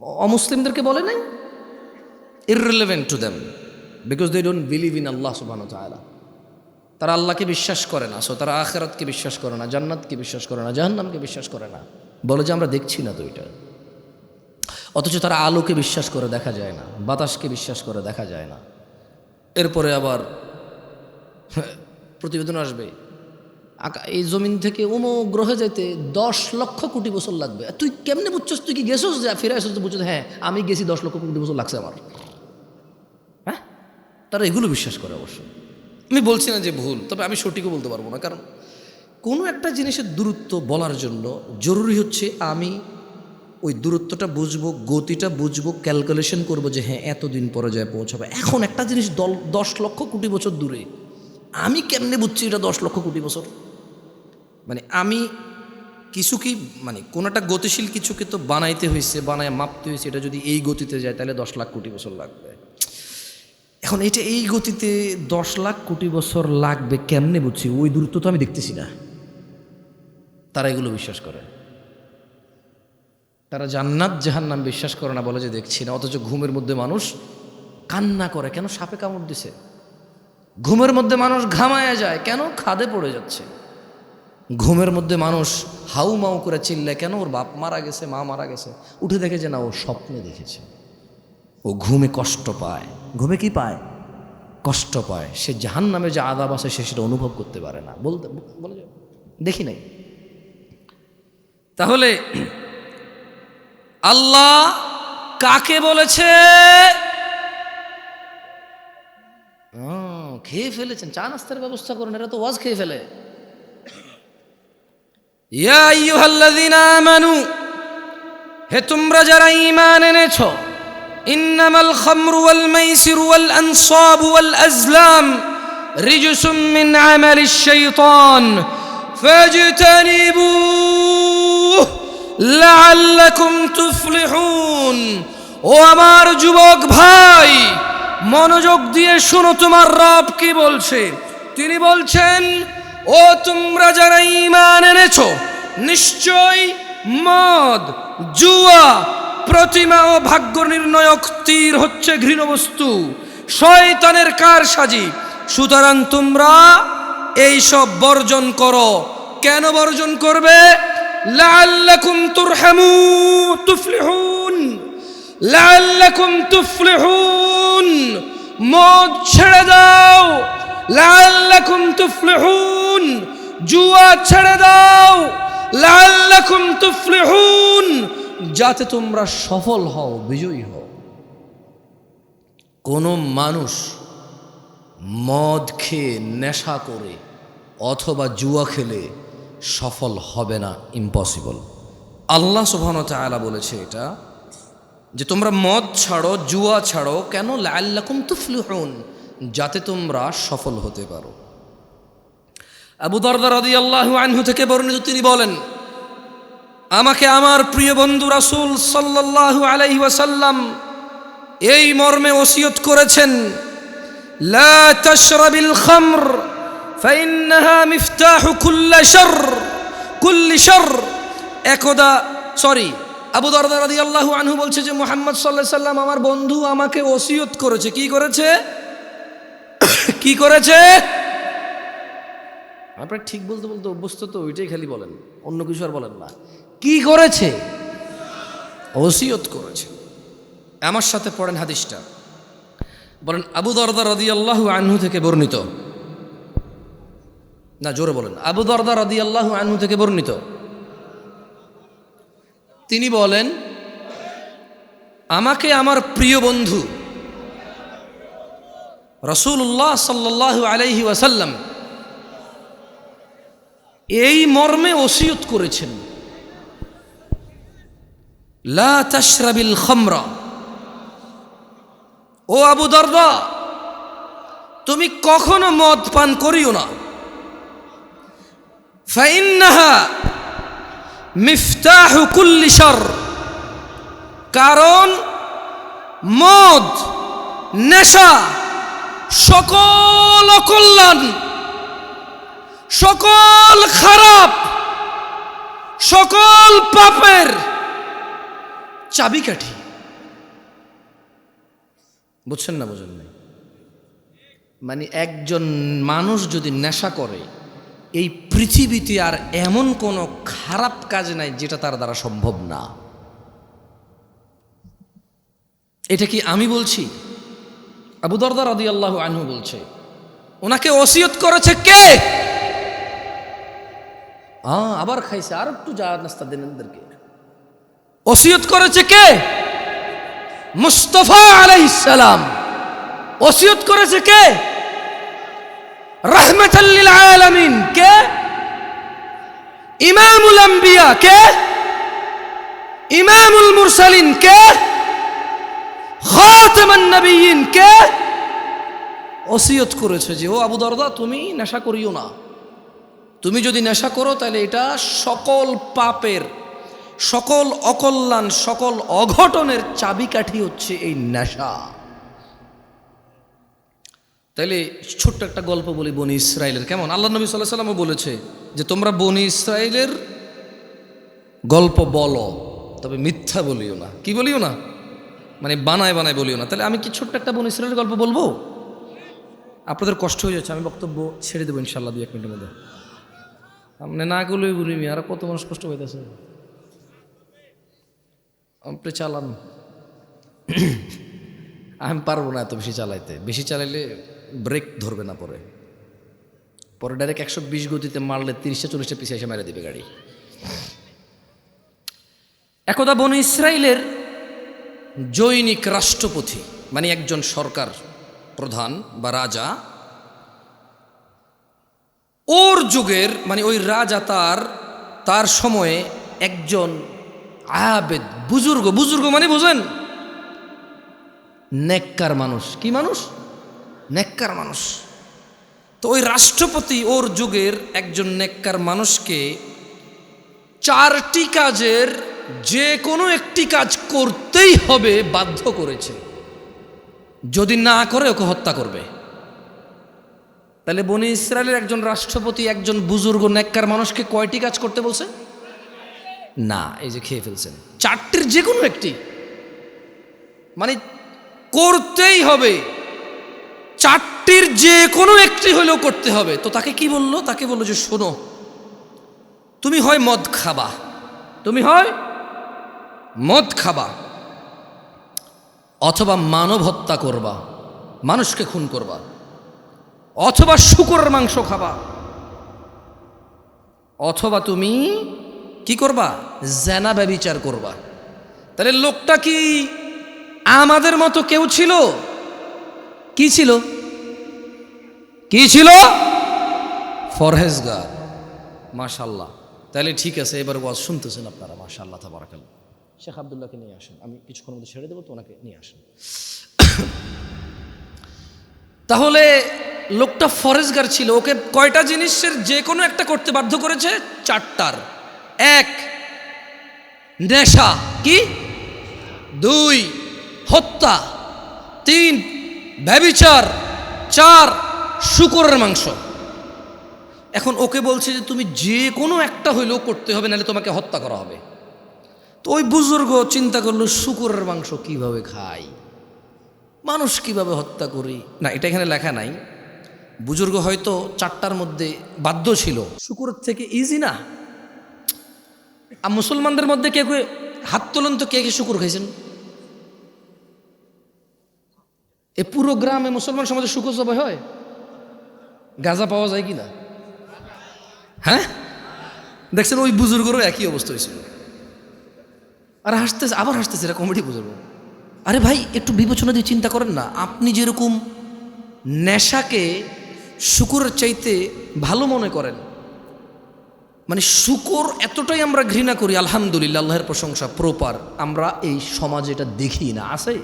অমুসলিমদেরকে বলে নাই? Irrelevant to them because they don't believe in Allah সুবাহ তালা তারা আল্লাহকে বিশ্বাস করে না। সো তারা আখেরাতকে বিশ্বাস করে না, জান্নাতকে বিশ্বাস করে না, জাহান্নামকে বিশ্বাস করে না। বলে যে, আমরা দেখছি না তো এটা। অথচ তারা আলোকে বিশ্বাস করে দেখা যায় না, বাতাসকে বিশ্বাস করে দেখা যায় না। এরপরে আবার প্রতিবেদন আসবে। এই জমিন থেকে অমো গ্রহে যেতে দশ লক্ষ কোটি বছর লাগবে। তুই কেমনে বুঝছস? তুই কি গেছস? যে ফিরে আসছিস বুঝছিস হ্যাঁ আমি গেছি দশ লক্ষ কোটি বছর লাগছে আমার। হ্যাঁ? তারা এগুলো বিশ্বাস করে অবশ্য। আমি বলছি না যে ভুল, তবে আমি সঠিকও বলতে পারব না। কারণ কোনো একটা জিনিসের দূরত্ব বলার জন্য জরুরি হচ্ছে আমি ওই দূরত্বটা বুঝব, গতিটা বুঝব ক্যালকুলেশন করব যে হ্যাঁ এতদিন পরে যায় পৌঁছাবে। এখন একটা জিনিস দল দশ লক্ষ কোটি বছর দূরে। আমি কেমনে বুঝছি এটা দশ লক্ষ কোটি বছর? মানে আমি কিছু কি মানে কোনো একটা গতিশীল কিছুকে তো বানাইতে হয়েছে বানায় মাপতে হয়েছে এটা যদি এই গতিতে যায় তাহলে দশ লাখ কোটি বছর লাগবে। এখন এটা এই গতিতে দশ লাখ কোটি বছর লাগবে কেমনে বুঝছি? ওই দূরত্ব তো আমি দেখতেছি না। তারা এগুলো বিশ্বাস করে। তারা জান্নাত জাহান্নাম বিশ্বাস করে না বলে যে দেখছি না, অথচ ঘুমের মধ্যে মানুষ কান্না করে। কেন সাপে কামড় দিছে? ঘুমের মধ্যে মানুষ ঘামায়া যায়, কেন খাদে পড়ে যাচ্ছে? ঘুমের মধ্যে মানুষ হাউ মাউ করে চিল্লায় কেন ওর বাপ মারা গেছে মা মারা গেছে? উঠে দেখে যে না ও স্বপ্নে দেখেছে। ও ঘুমে কষ্ট পায়। ঘুমে কি পায়? কষ্ট পায়। সে জাহান নামে যে আদাব আছে সে সেটা অনুভব করতে পারে না। বলতে বলে দেখি নাই। তাহলে আল্লাহ কাকে বলেছে? খেয়ে ফেলেছেন। চা নাস্তার ব্যবস্থা করুন এরা তো ওয়াজ খেয়ে ফেলে। ইয়া আইয়ুহাল্লাযীনা আমানু হে তোমরা যারা ঈমান এনেছো ইন্নামাল খামরু ওয়াল মাইসিরু ওয়াল আনসাবু ওয়াল আজলাম রিজসুম মিন আমালিশ শাইতান ফাজতানিবুহ লাআল্লাকুম তুফলিহুন ও আমার যুবক ভাই, মনোযোগ দিয়ে শোনো তোমার রব কি বলছে। তিনি বলছেন ও, তোমরা যারা ইমান এনেছো নিশ্চয় মদ, জুয়া, প্রতিমা ও ভাগ্য নির্ণয়ক তীর হচ্ছে ঘৃণ বস্তু শয়তানের কার সাজি সুতরাং তোমরা এই সব বর্জন করো। কেন বর্জন করবে? লাআল্লাকুম তুরহামু, তুফলিহুন। লাআল্লাকুম তুফলিহুন। মদ ছেড়ে দাও। লাআল্লাকুম তুফলিহুন, জুয়া ছেড়ে দাও। লাআল্লাকুম তুফলিহুন, যাতে তোমরা সফল হও, বিজয়ী হও। কোনো মানুষ মদ খেয়ে নেশা করে অথবা জুয়া খেলে সফল হবে না ইম্পসিবল আল্লাহ সুবহান তাআলা বলেছে এটা, যে তোমরা মদ ছাড়ো, জুয়া ছাড়ো, কেন? লাল্লাকুম তুফলিহুন যাতে তোমরা সফল হতে পারো। আবু দরদা রাদিয়াল্লাহু আনহু থেকে বর্ণিত তিনি বলেন, আমাকে আমার প্রিয় বন্ধু রাসুল সাল্লাল্লাহু আলাইহি ওয়াসাল্লাম এই মর্মে ওসিয়ত করেছেন, লা তাশরাবিল খামর, ফাইন্নাহা মিফতাহু কুল্লি শার একদা, সরি, আবু দরদা রাদিয়াল্লাহু আনহু বলছে যে, মুহাম্মদ আলাইহি সাল্লাম আমার বন্ধু আমাকে ওসিয়ত করেছে। কি করেছে? কি করেছে? আপনার ঠিক বলতে বলতে অভ্যস্ত তো ওইটাই খালি বলেন। অন্য কিছু আর বলেন না। কি করেছে? ওসিয়ত করেছে। আমার সাথে পড়েন হাদিসটা। বলেন আবু দরদা রদি আল্লাহ আনহু থেকে বর্ণিত। না জোরে বলেন। আবু দরদা রদি আল্লাহ আনহু থেকে বর্ণিত। তিনি বলেন আমাকে আমার প্রিয় বন্ধু রসুল্লাহ সাল্লাহ আলাইহি ওয়াসাল্লাম এই মর্মে ওসিয়ত করেছেন। লা তাশরাবিল খামরা। ও আবু দরদা, তুমি কখনো মদ পান করিও না। ফাইন্নাহা মিফতাহু কুল্লি কারণ মদ, নেশা সকল অকল্যাণ, সকল খারাপ, সকল পাপের চাবিকাঠি। বুঝছেন না, বুঝেন নাই? মানে একজন মানুষ যদি নেশা করে, এই পৃথিবীতে আর এমন কোনো খারাপ কাজ নাই যেটা তার দ্বারা সম্ভব না। এটা কি আমি বলছি? আবু দরদার আদি আল্লাহ আনহু বলছে, ওনাকে ওসিয়ত করেছে কে? হ্যাঁ আবার খাইছে আর একটু যা নাস্তা দেন এদেরকে। ওসিয়ত করেছে কে? মুস্তফা আলাইসালাম ওসিয়ত করেছে কে? রহমতাল্লিল আলামিন। কে? ইমামুল আম্বিয়া। কে? ইমামুল মুরসালিন। কে? নবিয়িন কে? ওসিয়ত করেছে যে, ও আবু দরদা, তুমি নেশা করিও না। তুমি যদি নেশা করো, তাহলে এটা সকল পাপের, সকল অকল্যাণ, সকল অঘটনের চাবিকাঠি হচ্ছে এই নেশা। তাইলে ছোট্ট একটা গল্প বলি বনি ইসরায়েলের কেমন? আল্লাহ নবী সাল্লাহ সাল্লামও বলেছে যে, তোমরা বনি ইসরায়েলের গল্প বলো, তবে মিথ্যা বলিও না। কি বলিও না? মানে বানায় বানায় বলিও না। তাহলে আমি কি ছোট্ট একটা বনি ইসরায়েলের গল্প বলব? আপনাদের কষ্ট হয়ে যাচ্ছে, আমি বক্তব্য ছেড়ে দেবো ইনশাল্লাহ দু এক মিনিটের মধ্যে। আপনি না করলেই বলি মি আর কত মানুষ কষ্ট পাইতেছে। আপনি চালান। আমি পারব না এত বেশি চালাইতে। বেশি চালাইলে ব্রেক ধরবে না পরে। পরে ডাইরেক্ট একশো বিশ গতিতে মারলে তিরিশটা, চল্লিশটা পিছিয়ে এসে মেরে দেবে গাড়ি। একদা বন ইসরায়েলের জৈনিক রাষ্ট্রপতি মানে একজন সরকার প্রধান বা রাজা, ওর যুগের মানে ওই রাজা তার তার সময়ে একজন আবেদ বুজুর্গ বুজুর্গ মানে বুঝেন? নেককার মানুষ। কি মানুষ? নেককার মানুষ। তো ওই রাষ্ট্রপতি ওর যুগের একজন নেককার মানুষকে চারটি কাজের যে কোনো একটি কাজ করতেই হবে বাধ্য করেছে। যদি না করে ওকে হত্যা করবে। তাহলে বনি ইসরায়েলের একজন রাষ্ট্রপতি, একজন বুজুর্গ, নেককার মানুষকে কয়টি কাজ করতে বলছে? না, এই যে খেয়ে ফেলছেন। চারটির যে কোনো একটি। মানে করতেই হবে। চারটির যে কোনো একটি হলেও করতে হবে। তো তাকে কি বলল? তাকে বলল যে, শোনো, তুমি হয় মদ খাবা, তুমি হয় মদ খাবা অথবা মানব হত্যা করবা, মানুষকে খুন করবা, অথবা শুকরের মাংস খাবা, অথবা তুমি কি করবা? জেনা ব্যবিচার করবা। তাহলে লোকটা কি আমাদের মতো কেউ ছিল? কি ছিল? কি ছিল? ফরহেজগার মাশাল্লাহ তাহলে ঠিক আছে, এবার ওয়াজ শুনতেছেন আপনারা মাশাল্লাহ তাবারাকাল্লাহ। শেখ আবদুল্লাহকে নিয়ে আসেন। আমি কিছুক্ষণের মধ্যে ছেড়ে দেবো, তো ওনাকে নিয়ে আসেন। তাহলে লোকটা ফরেজগার ছিল, ওকে কয়টা জিনিসের যে কোনো একটা করতে বাধ্য করেছে? চারটার। এক, নেশা। কি? দুই, হত্যা। তিন, ব্যবিচার। চার, শুকরের মাংস। এখন ওকে বলছে যে, তুমি যে কোনো একটা হইলেও করতে হবে, নাহলে তোমাকে হত্যা করা হবে। তো ওই বুজুর্গ চিন্তা করল, শুকরের মাংস কীভাবে খাই? মানুষ কীভাবে হত্যা করি? না, এটা এখানে লেখা নাই। বুজুর্গ হয়তো চারটার মধ্যে বাধ্য ছিল। শুকুরের থেকে ইজি না? আর মুসলমানদের মধ্যে কে কে হাত তোলন তো কে কে শুকুর খাইছেন? এ পুরো গ্রামে মুসলমান সমাজে শুকুর সবাই হয়? গাঁজা পাওয়া যায় কি না হ্যাঁ? দেখছেন ওই বুজুর্গরও একই অবস্থা হয়েছিল। আর হাসতেছে, আবার হাসতেছে এটা কমেডি বুজুর্গ আরে ভাই, একটু বিবেচনা দিয়ে চিন্তা করেন না। আপনি যেরকম নেশাকে শুকুরের চাইতে ভালো মনে করেন মানে শুকর এতটাই আমরা ঘৃণা করি, আলহামদুলিল্লাহ, আল্লাহের প্রশংসা প্রপার আমরা এই সমাজে এটা দেখি না, আছে?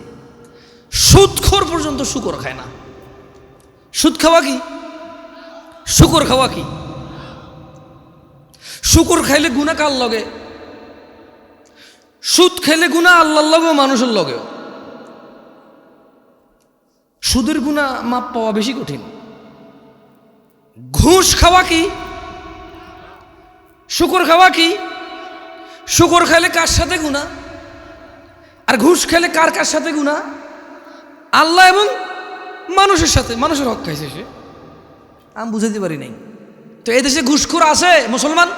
সুদখোর পর্যন্ত শুকর খায় না। সুদ খাওয়া কি? শুকর খাওয়া কি? শুকর খাইলে গুণা কার লগে? সুদ খেলে গুণা আল্লাহর লগেও মানুষের লগেও। সুদের গুণা মাপ পাওয়া বেশি কঠিন। ঘুষ খাওয়া কি? শুকর খাওয়া কি? শুকর খেলে কার সাথে গুণা আর ঘুষ খেলে কার কার সাথে গুণা আল্লাহ এবং মানুষের সাথে, মানুষের হক খাইছে সে। আমি বুঝাতে পারি নাই। তো এদেশে ঘুষখোর আছে মুসলমান?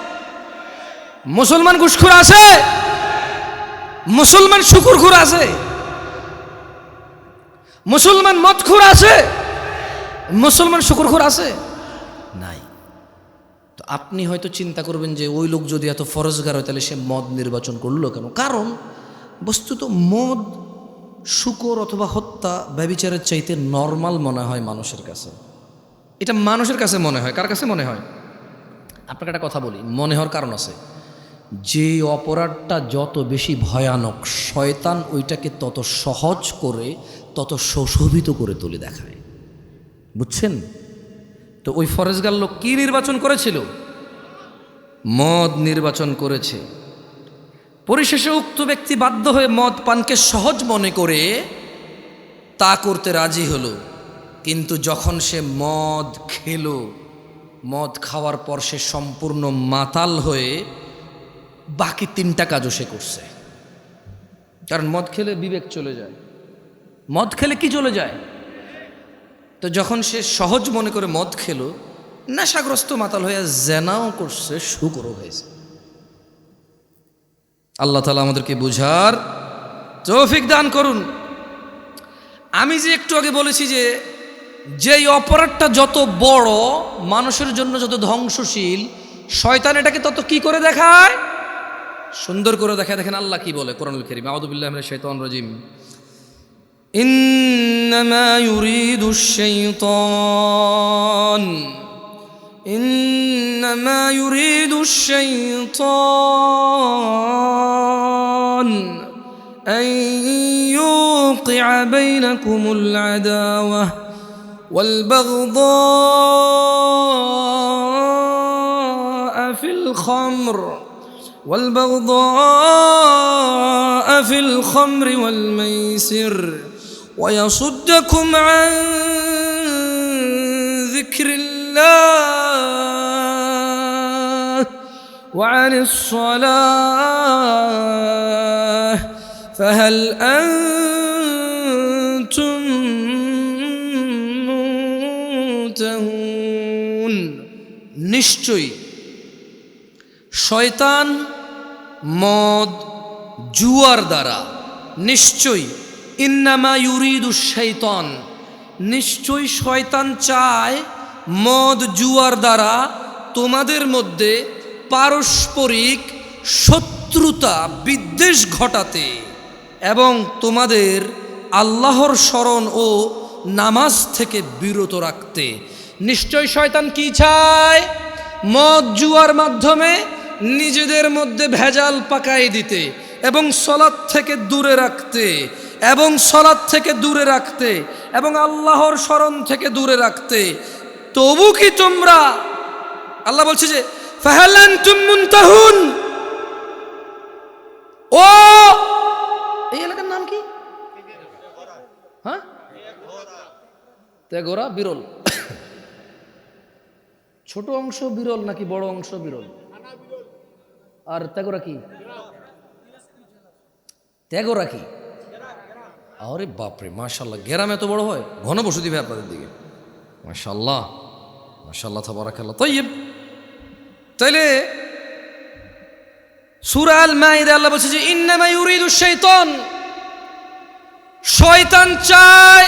মুসলমান ঘুষখোর আছে? মুসলমান শুকুরখোর আছে। মুসলমান মদখোর আছে। মুসলমান শুকুরখোর আছে। নাই। তো আপনি হয়তো চিন্তা করবেন যে ওই লোক যদি এত ফরজগার হয়, তাহলে সে মদ নির্বাচন করল কেন? কারণ বস্তুত মদ, শুকর অথবা হত্যা ব্যবিচারের চাইতে নর্মাল মনে হয় মানুষের কাছে। এটা মানুষের কাছে মনে হয়। কার কাছে মনে হয়? আপনাকে একটা কথা বলি। মনে হওয়ার কারণ আছে। যে অপরাধটা যত বেশি ভয়ানক, শয়তান ওইটাকে তত সহজ করে, তত সুশোভিত করে তুলে দেখায়। বুঝছেন? তো ওই ফরেজগার লোক কি নির্বাচন করেছিল? মদ নির্বাচন করেছে। পরিশেষে উক্ত ব্যক্তি বাধ্য হয়ে মদ পানকে সহজ মনে করে তা করতে রাজি হলো। কিন্তু যখন সে মদ খেলো, মদ খাওয়ার পর সে সম্পূর্ণ মাতাল হয়ে বাকি তিনটা কাজও সে করছে। কারণ মদ খেলে বিবেক চলে যায়। মদ খেলে কি চলে যায়? তো যখন সে সহজ মনে করে মদ খেলো, নেশাগ্রস্ত মাতাল হয়ে জেনাও করছে, শুকরও হয়েছে। আল্লাহ তালা আমাদেরকে বুঝার তৌফিক দান করুন। আমি যে একটু আগে বলেছি যে, যেই অপরাধটা যত বড়, মানুষের জন্য যত ধ্বংসশীল, শয়তান এটাকে তত কি করে দেখায়? সুন্দর করে দেখায় দেখেন আল্লাহ কি বলে কোরআনুল করিম আউদুবিল্লাহ শৈতান রাজিম إنما يريد الشيطان إنما يريد الشيطان أن يوقع بينكم العداوة والبغضاء في الخمر والبغضاء في الخمر والميسر ويصدكم عن ذكر الله وعن الصلاة. فهل أنتم منتهون؟ نشتي শয়তান মদ জুয়ার দ্বারা। নিশ্চয়ই ইন্নামা ইউরিদু শৈতান। নিশ্চয়ই শয়তান চায় মদ জুয়ার দ্বারা তোমাদের মধ্যে পারস্পরিক শত্রুতা, বিদ্বেষ ঘটাতে এবং তোমাদের আল্লাহর স্মরণ ও নামাজ থেকে বিরত রাখতে। নিশ্চয় শয়তান কি চায়? মদ জুয়ার মাধ্যমে নিজেদের মধ্যে ভেজাল পাকাই দিতে এবং সলাদ থেকে দূরে রাখতে এবং সলাদ থেকে দূরে রাখতে এবং আল্লাহর স্মরণ থেকে দূরে রাখতে। তবু কি তোমরা, আল্লাহ বলছে যে ফাহালান মুনতাহুন? ও, এই এলাকার নাম কি? হ্যাঁ? তেগোরা বিরল। ছোট অংশ বিরল নাকি বড় অংশ বিরল? আর তেগোরা কি তেগোরা কি আরে বাপরে মাশাল্লাহ গ্রাম এত বড় হয় ঘন বসে দিবে আপনাদের দিকে মাশাল্লাহ মাশাল্লাহ তাবারাকাল্লাহ তৈব তাইলে সূরা আল মাইদা আল্লাহ বলছে যে ইন্নামা ইউরিদু শাইতান শয়তান চায়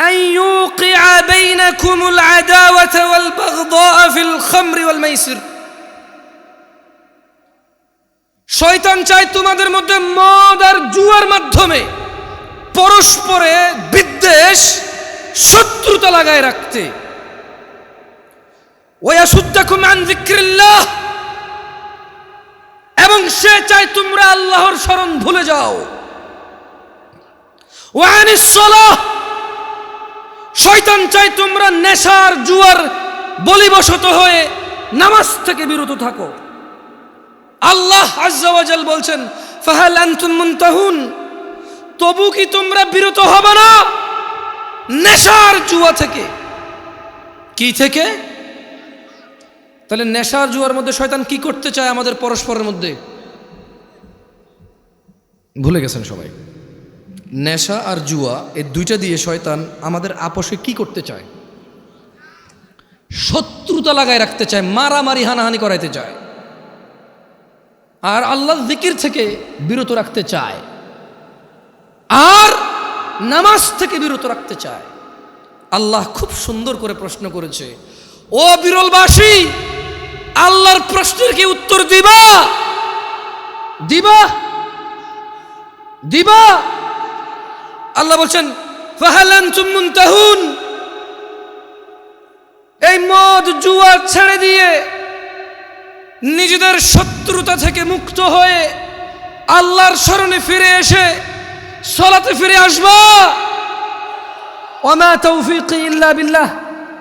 أن يوقع بينكم العداوة والبغضاء في الخمر والميسر শয়তান চায় তোমাদের মধ্যে মদ আর জুয়ার মাধ্যমে পরস্পরে বিদ্বেষ শত্রুতা লাগায় রাখতে। এবং সে চায় তোমরা আল্লাহর স্মরণ ভুলে যাও। শয়তান চায় তোমরা নেশার, জুয়ার বলিবশত হয়ে নামাজ থেকে বিরত থাকো। আল্লাহ আজ্জাওয়াজাল বলছেন, ফাহাল আনতুম মুনতাহুন? তবু কি তোমরা বিরত হবে না? নেশার জুয়া থেকে। কি থেকে? তাহলে নেশার জুয়ার মধ্যে শয়তান কি করতে চায় আমাদের পরস্পরের মধ্যে? ভুলে গেছেন সবাই। নেশা আর জুয়া, এই দুইটা দিয়ে শয়তান আমাদের আপোষে কি করতে চায়? শত্রুতা লাগায় রাখতে চায়, মারামারি হানাহানি করাইতে চায়। আর আল্লাহ জিকির থেকে বিরত রাখতে চায়। আর নামাজ থেকে বিরত রাখতে চায়। আল্লাহ খুব সুন্দর করে প্রশ্ন করেছে, ও বিরলবাসী, আল্লাহর প্রশ্নের কি উত্তর দিবা? দিবা? দিবা? আল্লাহ বলছেন ফাহালান মুনতাহুন? এই মদ, জুয়া ছেড়ে দিয়ে নিজেদের শত্রুতা থেকে মুক্ত হয়ে আল্লাহর স্মরণে ফিরে এসে সলাতে ফিরে আসবা। ওমা তৌফিক ইল্লা বিল্লাহ।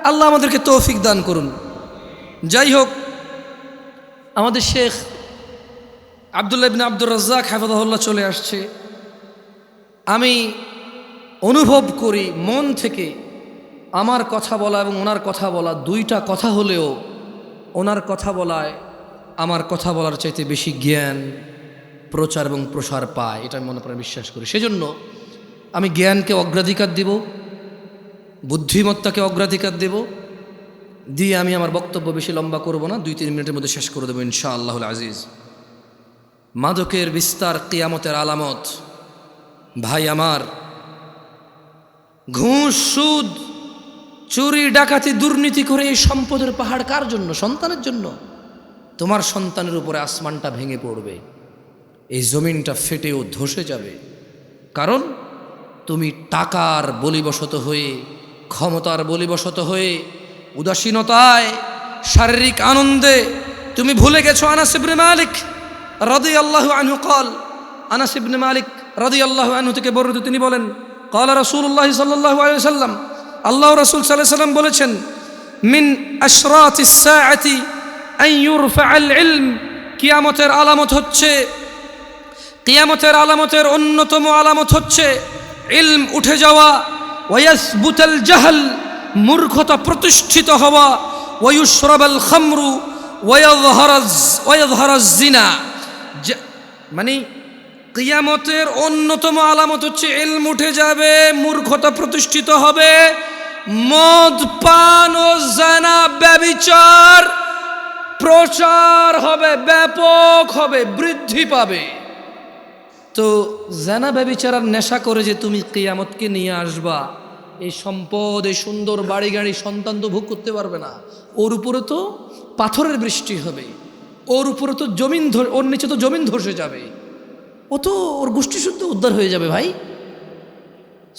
আল্লাহ আমাদেরকে তৌফিক দান করুন। যাই হোক, আমাদের শেখ আবদুল্লাহ বিন আব্দুর রাজ্জাক হাফাজাহুল্লাহ চলে আসছে। আমি অনুভব করি মন থেকে আমার কথা বলা এবং ওনার কথা বলা দুইটা কথা হলেও ওনার কথা বলায় আমার কথা বলার চাইতে বেশি জ্ঞান, প্রচার এবং প্রসার পায়, এটা আমি মনে প্রাণে বিশ্বাস করি। সেজন্য আমি জ্ঞানকে অগ্রাধিকার দিব, বুদ্ধিমত্তাকে অগ্রাধিকার দেব, দিয়ে আমি আমার বক্তব্য বেশি লম্বা করব না দুই তিন মিনিটের মধ্যে শেষ করে দেবো ইনশা আল্লাহুল আজিজ। মাদকের বিস্তার কেয়ামতের আলামত, ভাই আমার, ঘুষ, সুদ, চুরি, ডাকাতি, দুর্নীতি করে এই সম্পদের পাহাড় কার জন্য? সন্তানের জন্য। তোমার সন্তানের উপরে আসমানটা ভেঙে পড়বে। এই জমিনটা ফেটেও ধসে যাবে। কারণ তুমি টাকার বলিবশত হয়ে, ক্ষমতার বলিবশত হয়ে, উদাসীনতায়, শারীরিক আনন্দে তুমি ভুলে গেছো আনাস ইবনে মালিক রদি আল্লাহ আনহু কল। আনাস ইবনে মালিক রদি আল্লাহ আনহু থেকে বর্ণিত তিনি বলেন, কল রসুল্লাহ সাল্লাহ সাল্লাম আল্লাহ রসুল সাল্লাহ সাল্লাম বলেছেন, মিন আশরাত ইলম, কিয়ামতের আলামত হচ্ছে, কিয়ামতের আলামতের অন্যতম আলামত হচ্ছে, ইলম উঠে যাওয়া ওয়াস বুতল জাহাল, মূর্খতা প্রতিষ্ঠিত হওয়া ওয়ুশরাবাল খামরু জিনা। মানে কিয়ামতের অন্যতম আলামত হচ্ছে, ইলম উঠে যাবে, মূর্খতা প্রতিষ্ঠিত হবে, মদ, পান ও জানা, ব্যবিচার প্রচার হবে, ব্যাপক হবে, বৃদ্ধি পাবে। তো জানা ব্যবিচারার নেশা করে যে তুমি কেয়ামতকে নিয়ে আসবা, এই সম্পদ, এই সুন্দর বাড়ি গাড়ি সন্তান তো ভোগ করতে পারবে না। ওর উপরে তো পাথরের বৃষ্টি হবে, ওর উপরে তো জমিন ওর নিচে তো জমিন ধসে যাবে। ও তো ওর গোষ্ঠী শুদ্ধ উদ্ধার হয়ে যাবে ভাই।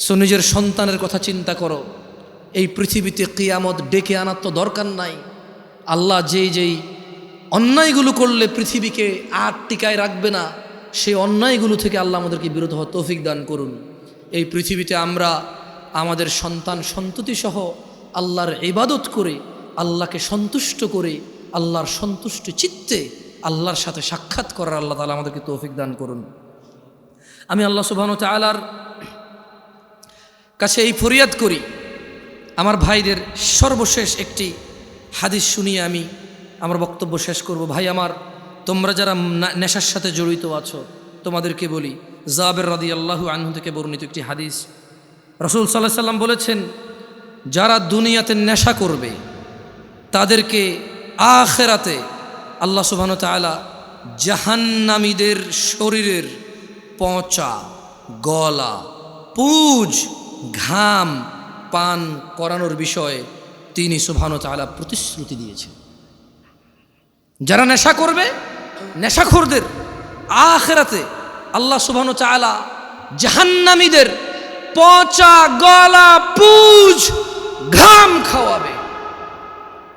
সো নিজের সন্তানের কথা চিন্তা করো, এই পৃথিবীতে কিয়ামত ডেকে আনার তো দরকার নাই। আল্লাহ যেই যেই অন্যায়গুলো করলে পৃথিবীকে আর টিকায় রাখবে না। সেই অন্যায়গুলো থেকে আল্লাহ আমাদেরকে বিরত হওয়া তৌফিক দান করুন। এই পৃথিবীতে আমরা আমাদের সন্তান সন্ততি সহ আল্লাহর ইবাদত করে, আল্লাহকে সন্তুষ্ট করে, আল্লাহর সন্তুষ্ট চিত্তে আল্লাহর সাথে সাক্ষাৎ করার আল্লাহ তালা আমাদেরকে তৌফিক দান করুন। আমি আল্লাহ সুবাহন তালার কাছে এই ফরিয়াদ করি। আমার ভাইদের সর্বশেষ একটি হাদিস শুনিয়ে আমি আমার বক্তব্য শেষ করব। ভাই আমার, তোমরা যারা নেশার সাথে জড়িত আছো, তোমাদেরকে বলি, জাবের রাদি আল্লাহু আনহু থেকে বর্ণিত একটি হাদিস। রসুল সাল্লাহ সাল্লাম বলেছেন, যারা দুনিয়াতে নেশা করবে, তাদেরকে আখেরাতে আল্লাহ সুবাহন তালা জাহান্নামীদের শরীরের পচা গলা, পুজ, ঘাম পান করানোর বিষয়ে তিনি সুবহান তাআলা প্রতিশ্রুতি দিয়েছেন। যারা নেশা করবে, নেশাখোরদের আখেরাতে আল্লাহ সুবহান তাআলা জাহান্নামীদের পচা গলা, পুজ, ঘাম খাওয়াবে।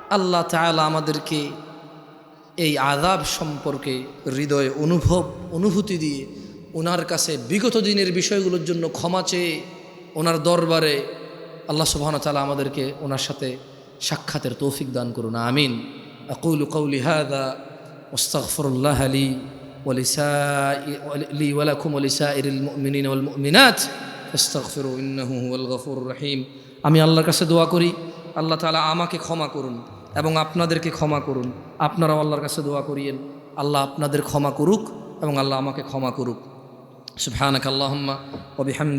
আল্লাহ তাআলা আমাদেরকে এই আদাব সম্পর্কে হৃদয়ে অনুভব, অনুভূতি দিয়ে ওনার কাছে বিগত দিনের বিষয়গুলোর জন্য ক্ষমা চেয়ে ওনার দরবারে আল্লাহ সুবহানাহু ওয়া তাআলা আমাদেরকে ওনার সাথে সাক্ষাতের তৌফিক দান করুন। আমিন। আকুলু কওলি হাযা ওয়াস্তাগফিরুল্লাহ লি ولسائر لي ولكم ولسائر المؤمنين والمؤمنات فاستغفروا إنه هو الغفور الرحيم আমি আল্লাহর কাছে দোয়া করি আল্লাহ তাআলা আমাকে ক্ষমা করুন এবং আপনাদেরকে ক্ষমা করুন আপনারাও আল্লাহর কাছে দোয়া করিয়েন আল্লাহ আপনাদের ক্ষমা করুক এবং আল্লাহ আমাকে ক্ষমা করুক সুবহানাক আল্লাহুম্মা ওয়া বিহামদিকা